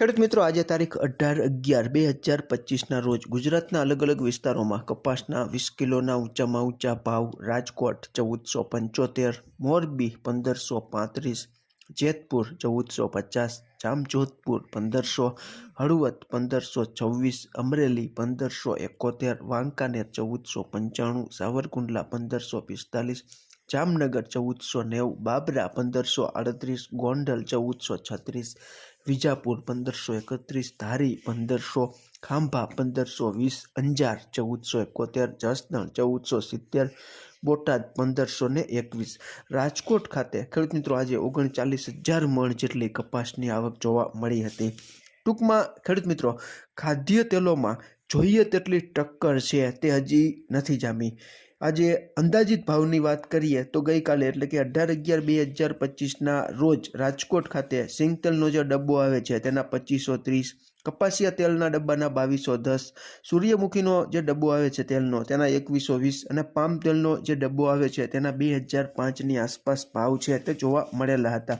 ખેડૂત મિત્રો, આજે તારીખ અઢાર અગિયાર બે હજાર પચીસના રોજ ગુજરાતના અલગ અલગ વિસ્તારોમાં કપાસના વીસ કિલોના ઊંચામાં ઊંચા ભાવ, રાજકોટ ચૌદસો પંચોતેર, મોરબી પંદરસો પાંત્રીસ, જેતપુર ચૌદસો પચાસ, જામજોધપુર પંદરસો, હળવદ પંદરસો છવ્વીસ, અમરેલી પંદરસો એકોતેર, વાંકાનેર ચૌદસો પંચાણું, સાવરકુંડલા પંદરસો પિસ્તાલીસ જામનગર ચૌદસો નેવું, બાબરા પંદરસો આડત્રીસ, ગોંડલ ચૌદસો છત્રીસ, વિજાપુર પંદરસો એકત્રીસ, ધારી પંદરસો, ખાંભા પંદરસો વીસ, અંજાર ચૌદસો એકોતેર, જસદણ ચૌદસો સિત્તેર, બોટાદ પંદરસો ને એકવીસ. રાજકોટ ખાતે ખેડૂત મિત્રો આજે ઓગણચાલીસ હજાર મણ જેટલી કપાસની આવક જોવા મળી હતી. ટૂંકમાં ખેડૂત મિત્રો, ખાદ્ય તેલોમાં જોઈએ તેટલી ટક્કર છે તે હજી નથી જામી. આજે અંદાજિત ભાવની વાત કરીએ તો ગઈકાલે એટલે કે અઢાર અગિયાર બે હજાર પચીસના રોજ રાજકોટ ખાતે સિંગતેલનો જે ડબ્બો આવે છે તેના પચીસો ત્રીસ, કપાસિયા તેલના ડબ્બાના બાવીસો દસ, સૂર્યમુખીનો જે ડબ્બો આવે છે તેલનો તેના એકવીસો વીસ અને પામ તેલનો જે ડબ્બો આવે છે તેના બે હજાર પાંચની આસપાસ ભાવ છે તે જોવા મળેલા હતા.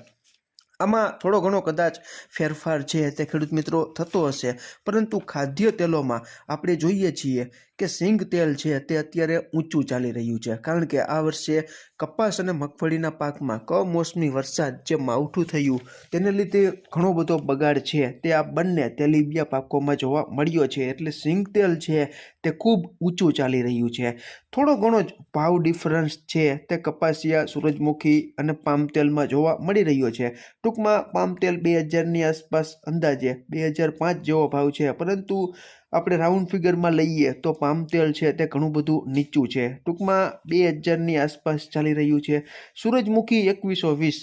આમાં થોડો ઘણો કદાચ ફેરફાર છે તે ખેડૂત મિત્રો થતો હશે, પરંતુ ખાદ્ય તેલોમાં આપણે જોઈએ છીએ કે સિંગ તેલ છે તે અત્યારે ઊંચું ચાલી રહ્યું છે. કારણ કે આ વર્ષે કપાસ અને મગફળીના પાકમાં કમોસમી વરસાદ જે માવઠું થયું તેને લીધે ઘણો બધો બગાડ છે. તે આ બંને તેલીબિયા પાકોમાં જોવા મળ્યો છે. એટલે સિંગ તેલ છે તે ખૂબ ઊંચું ચાલી રહ્યું છે. થોડો ઘણો જ ભાવ ડિફરન્સ છે તે કપાસિયા, સૂરજમુખી અને પામ તેલમાં જોવા મળી રહ્યો છે. ટૂંકમાં પામ તેલ બે હજારની આસપાસ અંદાજે બે હજાર પાંચ જેવો ભાવ છે. પરંતુ આપણે રાઉન્ડ ફિગરમાં લઈએ તો પામ તેલ છે તે ઘણું બધું નીચું છે. ટૂંકમાં બે હજારની આસપાસ ચાલી રહ્યું છે. સૂરજમુખી એકવીસો વીસ,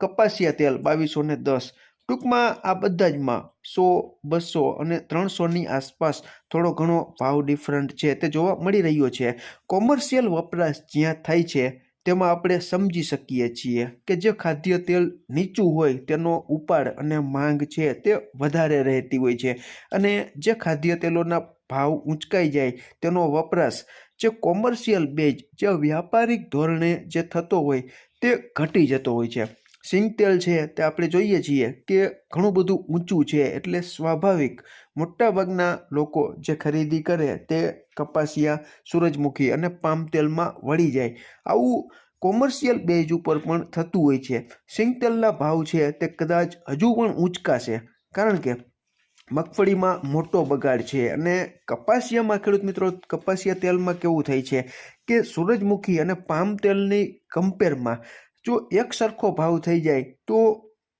કપાસિયા તેલ બાવીસો ને દસ. ટૂંકમાં આ બધા જમાં સો, બસો અને ત્રણસોની આસપાસ થોડો ઘણો ભાવ ડિફરન્ટ છે. તે જોવા મળી રહ્યો છે. કોમર્શિયલ વપરાશ જ્યાં થાય છે તેમાં આપણે સમજી શકીએ છીએ કે જે ખાદ્ય તેલ નીચું હોય તેનો ઉપાડ અને માંગ છે તે વધારે રહેતી હોય છે. અને જે ખાદ્ય તેલોના ભાવ ઊંચકાઈ જાય તેનો વપરાશ જે કોમર્શિયલ બેજ જે વ્યાપારિક ધોરણે જે થતો હોય તે ઘટી જતો હોય છે. સિંગ તેલ છે તે આપણે જોઈએ છીએ કે ઘણું બધું ઊંચું છે એટલે સ્વાભાવિક. મોટાભાગના લોકો જે ખરીદી કરે તે કપાસિયા, સૂરજમુખી અને પામ તેલમાં વળી જાય. આવું કોમર્શિયલ બેઝ ઉપર પણ થતું હોય છે. સિંગ તેલના ભાવ છે તે કદાચ હજુ પણ ઊંચકાશે, કારણ કે મગફળીમાં મોટો બગાડ છે અને કપાસિયામાં ખેડૂત મિત્રો, કપાસિયા તેલમાં કેવું થાય છે કે સૂરજમુખી અને પામ તેલની કમ્પેરમાં જો એક સરખો ભાવ થઈ જાય તો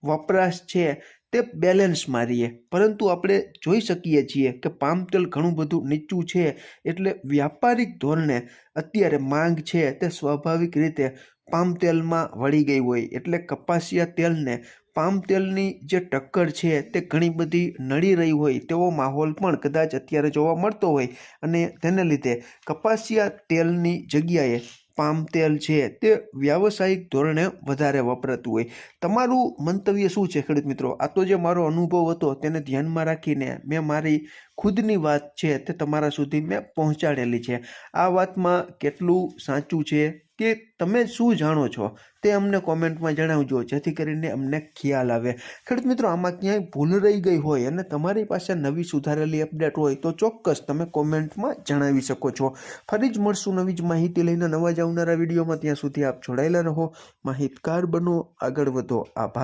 વપરાશ છે તે બેલેન્સમાં રહીએ પરંતુ આપણે જોઈ શકીએ છીએ કે પામ તેલ ઘણું બધું નીચું છે એટલે વ્યાપારિક ધોરણે અત્યારે માંગ છે તે સ્વાભાવિક રીતે પામ તેલમાં વળી ગઈ હોય. એટલે કપાસિયા તેલને પામ તેલની જે ટક્કર છે તે ઘણી બધી નડી રહી હોય તેવો માહોલ પણ કદાચ અત્યારે જોવા મળતો હોય. અને તેને લીધે કપાસિયા તેલની જગ્યાએ પામ તેલ છે તે વ્યાવસાયિક ધોરણે વધારે વપરાતું હોય. તમારું મંતવ્ય શું છે ખેડૂત મિત્રો? આ તો જે મારો અનુભવ હતો તેને ધ્યાનમાં રાખીને મેં મારી ખુદની વાત છે તે તમારા સુધી મેં પહોંચાડેલી છે. આ વાતમાં કેટલું સાચું છે કે તમે શું જાણો છો? તે અમને કોમેન્ટમાં જણાવજો, જેથી કરીને અમને ખ્યાલ આવે. ખેડૂત મિત્રો, આમાં ક્યાંય ભૂલ રહી ગઈ હોય અને તમારી પાસે નવી સુધારેલી અપડેટ હોય તો ચોક્કસ તમે કોમેન્ટમાં જણાવી શકો છો. ફરી જ મળશું નવી જ માહિતી લઈને નવા જ આવનારા વિડીયોમાં. ત્યાં સુધી આપ જોડાયેલા રહો. માહિતગાર બનો, આગળ વધો. આભાર.